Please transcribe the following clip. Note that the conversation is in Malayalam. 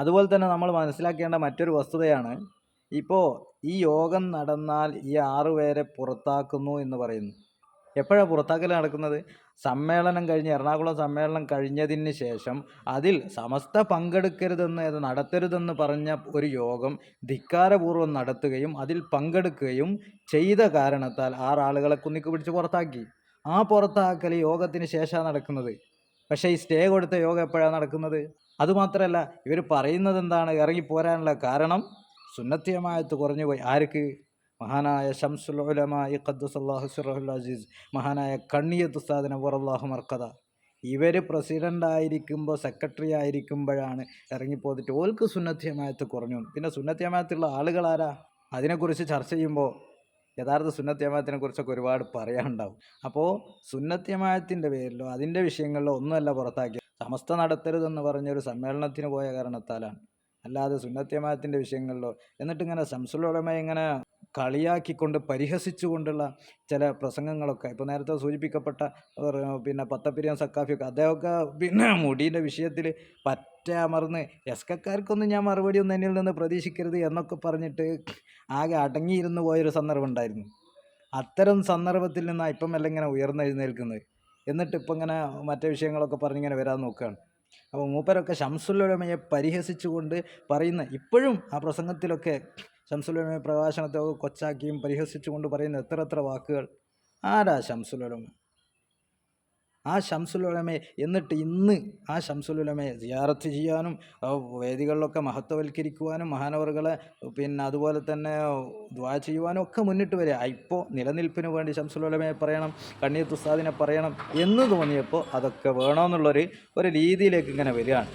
അതുപോലെ തന്നെ നമ്മൾ മനസ്സിലാക്കേണ്ട മറ്റൊരു വസ്തുതയാണ് ഇപ്പോൾ ഈ യോഗം നടന്നാൽ ഈ ആറുപേരെ പുറത്താക്കുന്നു എന്ന് പറയുന്നു. എപ്പോഴാണ് പുറത്താക്കൽ നടക്കുന്നത്? സമ്മേളനം കഴിഞ്ഞ് എറണാകുളം സമ്മേളനം കഴിഞ്ഞതിന് ശേഷം അതിൽ സമസ്ത പങ്കെടുക്കരുതെന്ന് അത് നടത്തരുതെന്ന് പറഞ്ഞ ഒരു യോഗം ധിക്കാരപൂർവം നടത്തുകയും അതിൽ പങ്കെടുക്കുകയും ചെയ്ത കാരണത്താൽ ആറാളുകളെ കുന്നിക്ക് പിടിച്ച് പുറത്താക്കി. ആ പുറത്താക്കൽ യോഗത്തിന് ശേഷമാണ് നടക്കുന്നത്. പക്ഷേ ഈ സ്റ്റേ കൊടുത്ത യോഗ എപ്പോഴാണ് നടക്കുന്നത്? അതുമാത്രമല്ല ഇവർ പറയുന്നത് എന്താണ്? ഇറങ്ങി പോരാനുള്ള കാരണം സുന്നത്തിയമായത്ത് കുറഞ്ഞു പോയി. ആർക്ക്? മഹാനായ ഷംസുൽ ഉലമായി ഖദ്ദുസല്ലാഹു സുറഹുൽ അസീസ് മഹാനായ കണ്ണിയത്ത് ഉസ്താദിനെ വറല്ലാഹു മർക്കഥ. ഇവർ പ്രസിഡന്റ് ആയിരിക്കുമ്പോൾ സെക്രട്ടറി ആയിരിക്കുമ്പോഴാണ് ഇറങ്ങിപ്പോന്നിട്ട് ഓൽക്ക് സുന്നത്തിയമായത്ത് കുറഞ്ഞു. പിന്നെ സുന്നത്തിയമായത്തുള്ള ആളുകളാരാ? അതിനെക്കുറിച്ച് ചർച്ച ചെയ്യുമ്പോൾ യഥാർത്ഥ സുന്നത്യമായത്തിനെ കുറിച്ചൊക്കെ ഒരുപാട് പറയാനുണ്ടാവും. അപ്പോൾ സുന്നത്തിയമായത്തിന്റെ പേരിലോ അതിന്റെ വിഷയങ്ങളിലോ ഒന്നുമല്ല പുറത്താക്കിയത്. സമസ്ത നടത്തരുതെന്ന് പറഞ്ഞൊരു സമ്മേളനത്തിന് പോയ കാരണത്താലാണ്. അല്ലാതെ സുന്നത്തിയമായത്തിന്റെ വിഷയങ്ങളിലോ എന്നിട്ട് ഇങ്ങനെ ശംസുലുടമ ഇങ്ങനെ കളിയാക്കിക്കൊണ്ട് പരിഹസിച്ചുകൊണ്ടുള്ള ചില പ്രസംഗങ്ങളൊക്കെ ഇപ്പോൾ നേരത്തെ സൂചിപ്പിക്കപ്പെട്ട പിന്നെ പത്തപ്പിരിയം സക്കാഫിയൊക്കെ അദ്ദേഹമൊക്കെ പിന്നെ മുടീന്റെ വിഷയത്തിൽ പറ്റ അമർന്ന് എസ് കെക്കാർക്കൊന്നും ഞാൻ മറുപടി ഒന്നും എന്നിൽ നിന്ന് പ്രതീക്ഷിക്കരുത് എന്നൊക്കെ പറഞ്ഞിട്ട് ആകെ അടങ്ങിയിരുന്നു പോയൊരു സന്ദർഭം ഉണ്ടായിരുന്നു. അത്തരം സന്ദർഭത്തിൽ നിന്നാണ് ഇപ്പം എല്ലാം ഇങ്ങനെ ഉയർന്നെഴുന്നേൽക്കുന്നത്. എന്നിട്ട് ഇപ്പം ഇങ്ങനെ മറ്റേ വിഷയങ്ങളൊക്കെ പറഞ്ഞിങ്ങനെ വരാൻ നോക്കുകയാണ്. അപ്പോൾ മൂപ്പരൊക്കെ ഷംസുലുലമയെ പരിഹസിച്ചുകൊണ്ട് പറയുന്ന ഇപ്പോഴും ആ പ്രസംഗത്തിലൊക്കെ ഷംസുലുലമയെ പ്രകാശനത്തെ കൊച്ചാക്കിയും പരിഹസിച്ചുകൊണ്ട് പറയുന്ന എത്ര എത്ര വാക്കുകൾ? ആരാ ഷംസുലുലമ ആ ശംസുലുലമയെ എന്നിട്ട് ഇന്ന് ആ ശംസുലുലമയെ സിയാറത്ത് ചെയ്യാനും വേദികളിലൊക്കെ മഹത്വവൽക്കരിക്കുവാനും മഹാനവറുകളെ പിന്നെ അതുപോലെ തന്നെ ദ്വാ ചെയ്യുവാനും ഒക്കെ മുന്നിട്ട് വരിക. ഇപ്പോൾ നിലനിൽപ്പിന് വേണ്ടി ശംസുലുലമയെ പറയണം കണ്ണീർ തുസ്താദിനെ പറയണം എന്ന് തോന്നിയപ്പോൾ അതൊക്കെ വേണമെന്നുള്ളൊരു ഒരു രീതിയിലേക്ക് ഇങ്ങനെ വരികയാണ്.